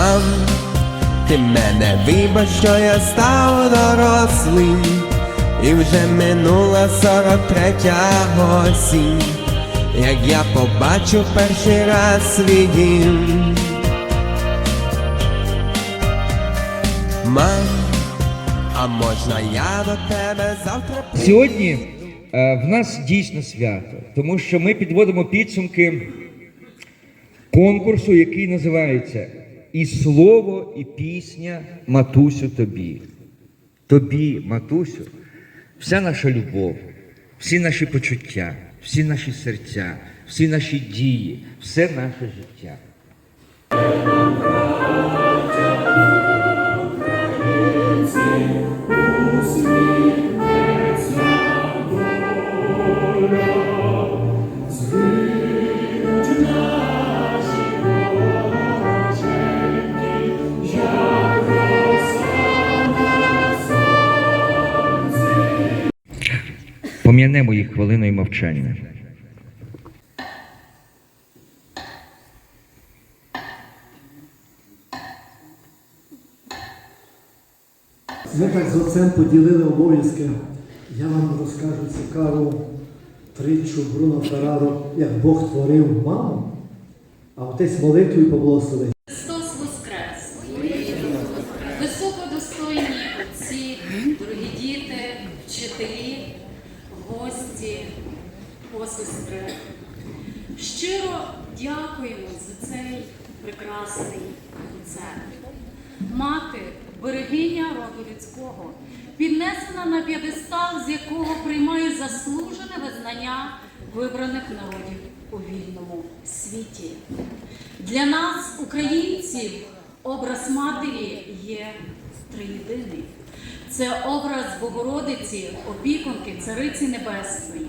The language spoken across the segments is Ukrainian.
Мам, ти мене вибач, що я став дорослим, і вже минула сорок третя осінь, як я побачив перший раз свій дім. Мам, а можна я до тебе завтра прийду? Сьогодні е, в нас дійсно свято, тому що ми підводимо підсумки конкурсу, який називається І слово, і пісня Матусю тобі. Тобі, Матусю, вся наша любов, всі наші почуття, всі наші серця, всі наші дії, все наше життя. Пом'янемо їх хвилиною мовчання. Ми так з отцем поділили обов'язки. Я вам розкажу цікаву притчу Бруно Ферраро, як Бог творив маму, а отець молитвою поблагословив. Христос Воскрес! Високодостойні отці, дорогі діти, вчителі, гості, посестри. Щиро дякуємо за цей прекрасний концерт. Мати, берегиня роду людського, піднесена на п'єдестал, з якого приймає заслужене визнання вибраних народів у вільному світі. Для нас, українців, образ матері є триєдиний. Це образ Богородиці, опікунки, цариці Небесної,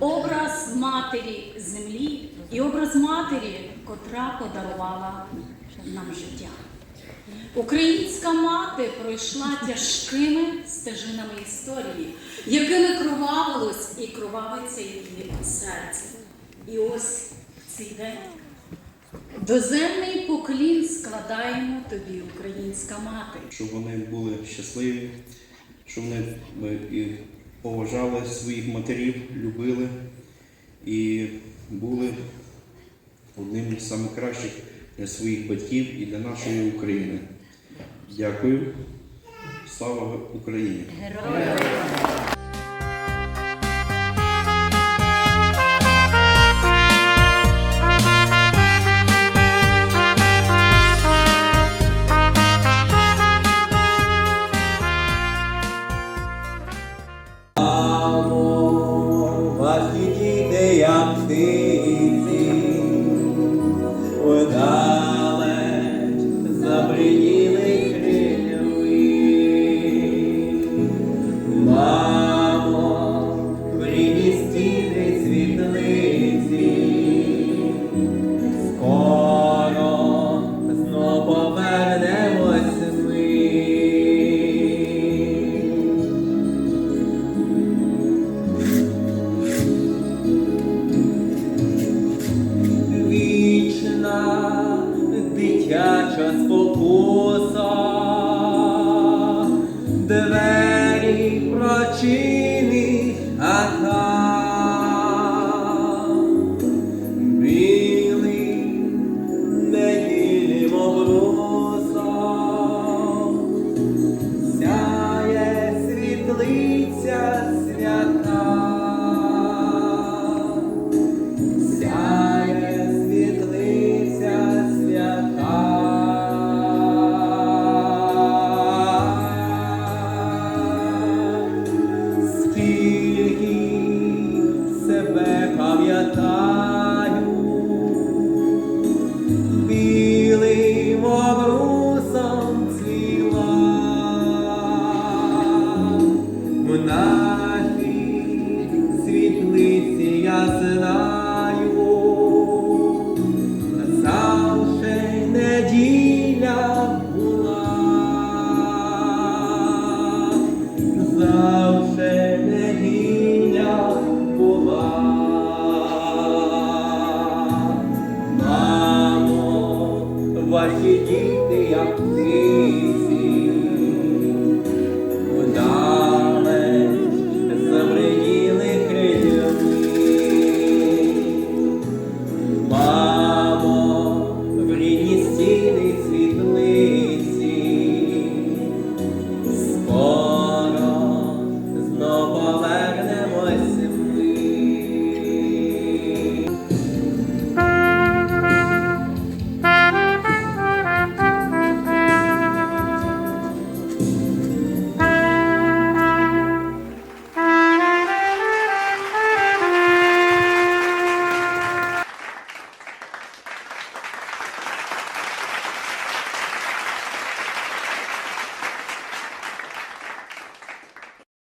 образ матері землі і образ матері, котра подарувала нам життя. Українська мати пройшла тяжкими стежинами історії, якими кровавилось і кровавиться її серце. І ось цей день доземний поклін складаємо тобі, українська мати. щоб вони були щасливі, щоб вони е, і поважали своїх матерів, любили і були одним з найкращих для своїх батьків і для нашої України. Дякую. Слава Україні! Ваші двері ата білий неділім обрусом сяє світлиця свята. Себе пам'ятаю, діти, як птиці.